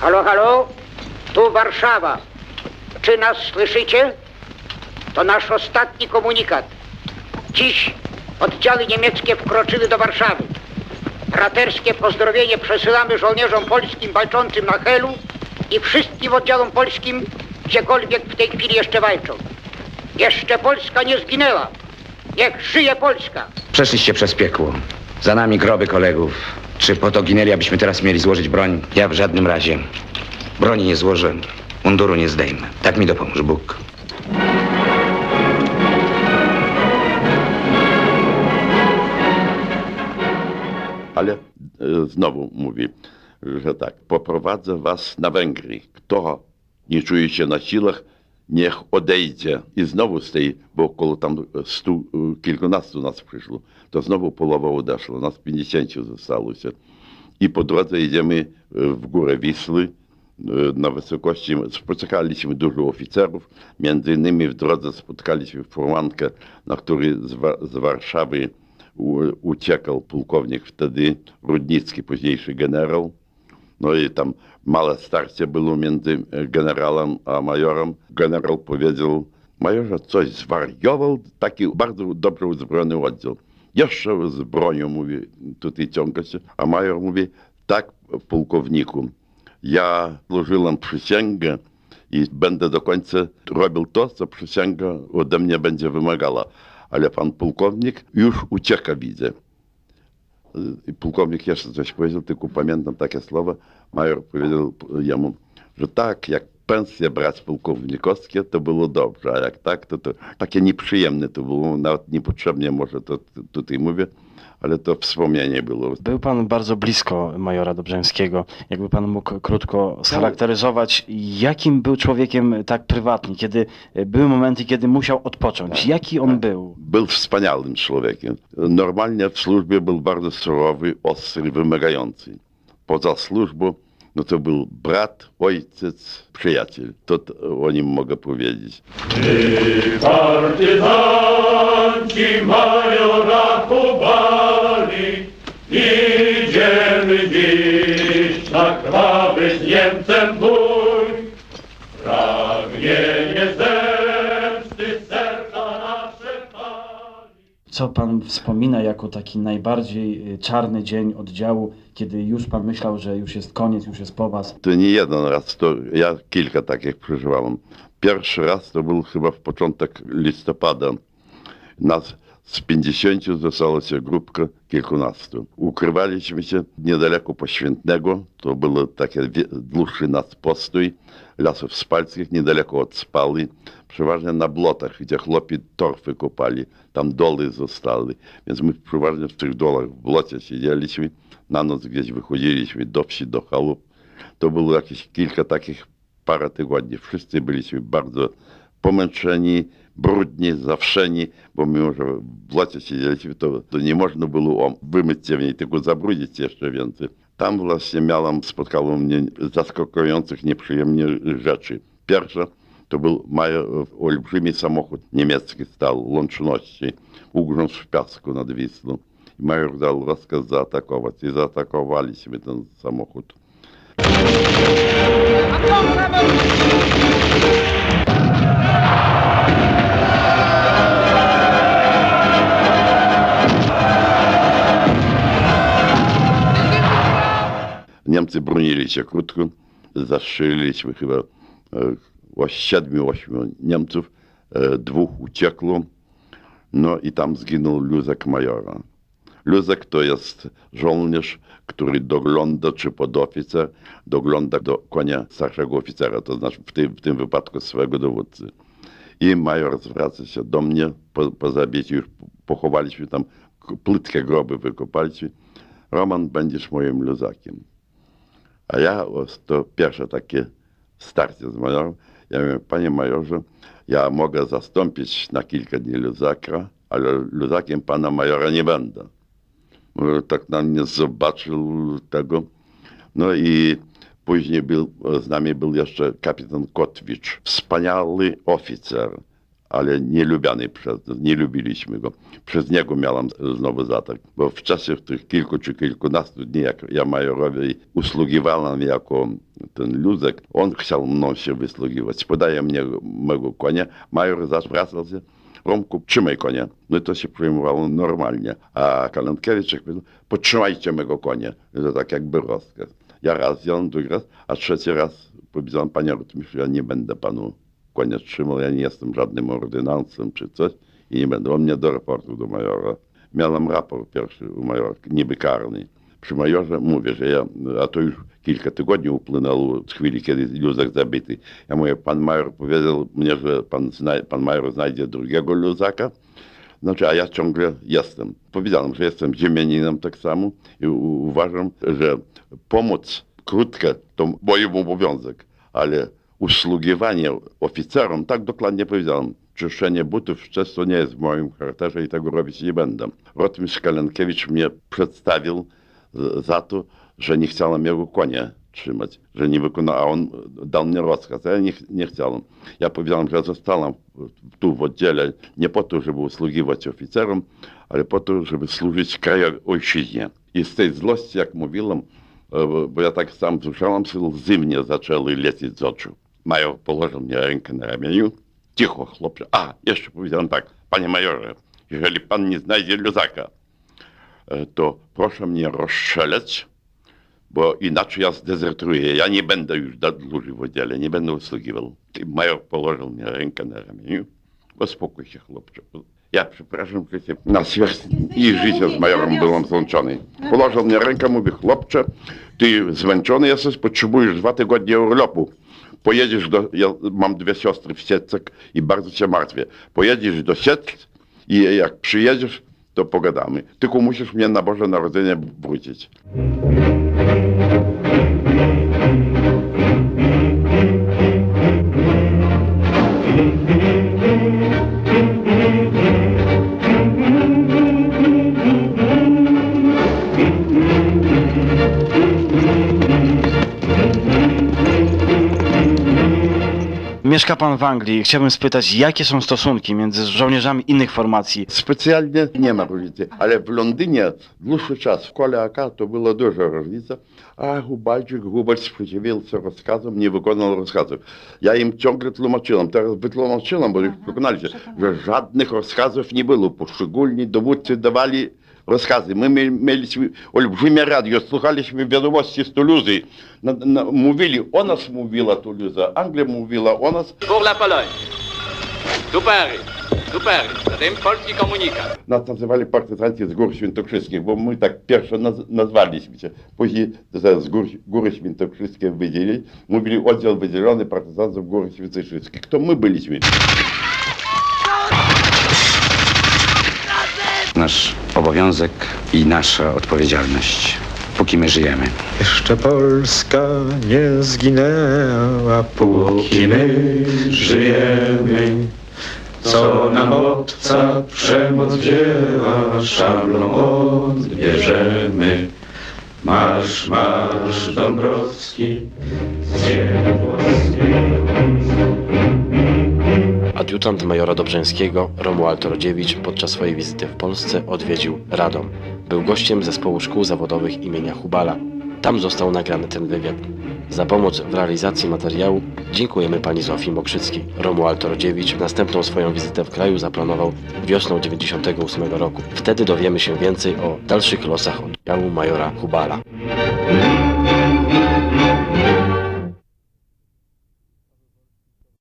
Halo, halo, tu Warszawa. Czy nas słyszycie? To nasz ostatni komunikat. Dziś oddziały niemieckie wkroczyły do Warszawy. Braterskie pozdrowienie przesyłamy żołnierzom polskim walczącym na Helu i wszystkim oddziałom polskim, gdziekolwiek w tej chwili jeszcze walczą. Jeszcze Polska nie zginęła. Niech żyje Polska! Przeszliście przez piekło. Za nami groby kolegów. Czy po to ginęli, abyśmy teraz mieli złożyć broń? Ja w żadnym razie. Broni nie złożę, munduru nie zdejmę. Tak mi dopomóż Bóg. Ale e, znowu mówi, że tak, poprowadzę was na Węgry. Kto nie czuje się na siłach, niech odejdzie. I znowu z tej, bo około tam stu, kilkunastu nas przyszło, to znowu połowa odeszła, nas 50 zostało się. I po drodze idziemy e, w górę Wisły, e, na wysokości spotkaliśmy dużo oficerów. Między innymi w drodze spotkaliśmy furmankę, na której z, Wa- z Warszawy uciekał pułkownik wtedy Rudnicki, późniejszy generał. No i tam małe starcie było między e, generałem a majorem. Generał powiedział, majorze, coś zwariował, taki bardzo dobrze uzbrojony oddział. Jeszcze z bronią, mówi, tutaj ciąga się. A major mówi, tak, pułkowniku, ja złożyłem przysięgę i będę do końca robił to, co przysięga ode mnie będzie wymagała. Ale pan pułkownik już ucieka, widzę. I pułkownik jeszcze coś powiedział, tylko pamiętam takie słowa. Major powiedział jemu, że tak, jak pensje brać pułkownikowskie, to było dobrze, a jak tak, to, to takie nieprzyjemne to było, nawet niepotrzebnie może to tutaj mówię, ale to wspomnienie było. Był pan bardzo blisko majora Dobrzęskiego. Jakby pan mógł krótko scharakteryzować, jakim był człowiekiem tak prywatnie, kiedy e, były momenty, kiedy musiał odpocząć. Jaki on był? Był wspaniałym człowiekiem. Normalnie w służbie był bardzo surowy, ostry, wymagający. Poza służbą, no to był brat, ojciec, przyjaciel. To, o nim mogę powiedzieć. Partyzanci majora Kubali, idziemy dziś na krwawy z Niemcem bój. Pragnienie Co pan wspomina jako taki najbardziej e, czarny dzień oddziału, kiedy już pan myślał, że już jest koniec, już jest po was? To nie jeden raz, to ja kilka takich przeżywałem. Pierwszy raz to był chyba w początek listopada. Nas z 50 zostało się grupka kilkunastu. Ukrywaliśmy się niedaleko Poświętnego. To był taki dłuższy nas postój lasów spalskich, niedaleko od Spali. Blotach, gdzie chłopi torfy kopali. Tam doly zostały. Więc my przeważnie w tych dolach w blocie siedzieliśmy. Na noc gdzieś wychodziliśmy do wsi, do chalup. To było jakieś kilka takich parę tygodni. Wszyscy byliśmy bardzo pomęczeni, brudni, zawszeni, bo mimo, że w blocie siedzieliśmy, to, to nie można było o, wymyć się w niej, tylko zabrudzić jeszcze więcej. Tam właśnie miałem, spotkało mnie zaskakujących nieprzyjemnie rzeczy. Pierwsza był major, olbrzymi samochód niemiecki stał, łączności, ugrząc w piasku nad Wisłą. I major dał rozkaz zaatakować i zaatakowaliśmy ten samochód. Niemcy bronili się krótko, zastrzeliliśmy chyba e, o siedmiu, ośmiu Niemców, e, dwóch uciekło, no i tam zginął Luzek majora. Luzek to jest żołnierz, który dogląda, czy podoficer, dogląda do konia starszego oficera, to znaczy w tym, w tym wypadku swojego dowódcy. I major zwraca się do mnie, po, po zabiciu już pochowaliśmy tam, płytkie groby wykopaliśmy. Roman, będziesz moim luzakiem. A ja, to pierwsze takie starcie z majorem, ja mówię, panie majorze, ja mogę zastąpić na kilka dni luzaka, ale luzakiem pana majora nie będę. Mówię, tak na mnie zobaczył tego. No i później był, z nami był jeszcze kapitan Kotwicz, wspaniały oficer, ale nie lubiany przez nas, nie lubiliśmy go. Przez niego miałem znowu zatak, bo w czasie tych kilku czy kilkunastu dni, jak ja majorowi usługiwałem jako ten luzek, on chciał mną się wysługiwać. Podaje mnie mego konia, major zwracał się, Romku, trzymaj konia. No to się przyjmowało normalnie. A Kalankiewicz powiedział, potrzymajcie mego konia. To tak jakby rozkaz. Ja raz wziąłem, drugi raz, a trzeci raz powiedziałem, panie Rotmiszu, ja nie będę panu konia trzymał, ja nie jestem żadnym ordynancem czy coś i nie będę. On mnie do raportu do majora. Miałem raport pierwszy u majora, niby karny. Przy majorze mówię, że ja, a to już kilka tygodni upłynęło z chwili, kiedy Luzak zabity. Ja mówię, pan major powiedział mnie, że pan, pan major znajdzie drugiego Luzaka. Znaczy, a ja ciągle jestem. Powiedziałem, że jestem ziemianinem tak samo i uważam, że pomoc krótka to mój obowiązek, ale usługiwanie oficerom, tak dokładnie powiedziałem, czyszczenie butów często nie jest w moim charakterze i tego robić nie będę. Rotmistrz Kalenkiewicz mnie przedstawił za to, że nie chciałem jego konia trzymać, że nie wykonał, a on dał mnie rozkaz, a ja nie, nie chciałem. Ja powiedziałem, że zostałem tu w oddziale nie po to, żeby usługiwać oficerom, ale po to, żeby służyć kraju ojczyźnie. I z tej złości, jak mówiłem, e, bo ja tak sam słyszałem, że łzy zaczęły lecieć z oczu. Położył mnie rękę na ramieniu. Cicho, chłopcze. A, jeszcze powiedziałem tak, panie majorze, jeżeli pan nie znajdzie luzaka, e, to proszę mnie rozstrzelać, bo inaczej ja zdezertuję. Ja nie będę już da- dłużej w oddziale, nie będę usługiwał. I major położył mi rękę na ramieniu. Uspokój się, chłopcze. Ja przepraszam, że się na śmierć i życie z majorem byłem złączony. Położył mi rękę, mówi, chłopcze, ty zmęczony jesteś, potrzebujesz dwa tygodnie urlopu. Pojedziesz do, ja mam dwie siostry w Siedcek i bardzo cię martwię. Pojedziesz do Siedlc i jak przyjedziesz, to pogadamy. Tylko musisz mnie na Boże Narodzenie wrócić. Mieszka pan w Anglii. Chciałbym spytać, jakie są stosunki między żołnierzami innych formacji? Specjalnie nie ma różnicy, ale w Londynie dłuższy czas w szkole AK to była duża różnica, a Hubalczyk, Hubert sprzeciwił się rozkazom, nie wykonał rozkazów. Ja im ciągle tłumaczyłem, teraz wytłumaczyłem, bo już przekonali się, że żadnych rozkazów nie było. розкази. Ми мелись, Оль, время радио, слухали відомості з Тулюзи. На, на, мовили, о нас мовила Тулюза, Англія мовила, о нас... Pour la Pologne. До Пари. До польські комуніка. Нас називали партизанці з Гурш Вінтокшинських, бо ми так перше наз. Позже з Гурш, Гурш Вінтокшинських виділили. Мы были отдел выделенный партизанцев Гурш Вінтокшинских. Кто мы были? Nasz obowiązek i nasza odpowiedzialność, póki my żyjemy. Jeszcze Polska nie zginęła, póki my żyjemy. Co nam obca przemoc wzięła, szablą odbierzemy. Marsz, marsz Dąbrowski, z ziemi włoskiej. Adiutant majora Dobrzęskiego, Romuald Rodziewicz, podczas swojej wizyty w Polsce odwiedził Radom. Był gościem zespołu szkół zawodowych imienia Hubala. Tam został nagrany ten wywiad. Za pomoc w realizacji materiału dziękujemy pani Zofii Mokrzyckiej. Romuald Rodziewicz następną swoją wizytę w kraju zaplanował wiosną 98 roku. Wtedy dowiemy się więcej o dalszych losach oddziału majora Hubala.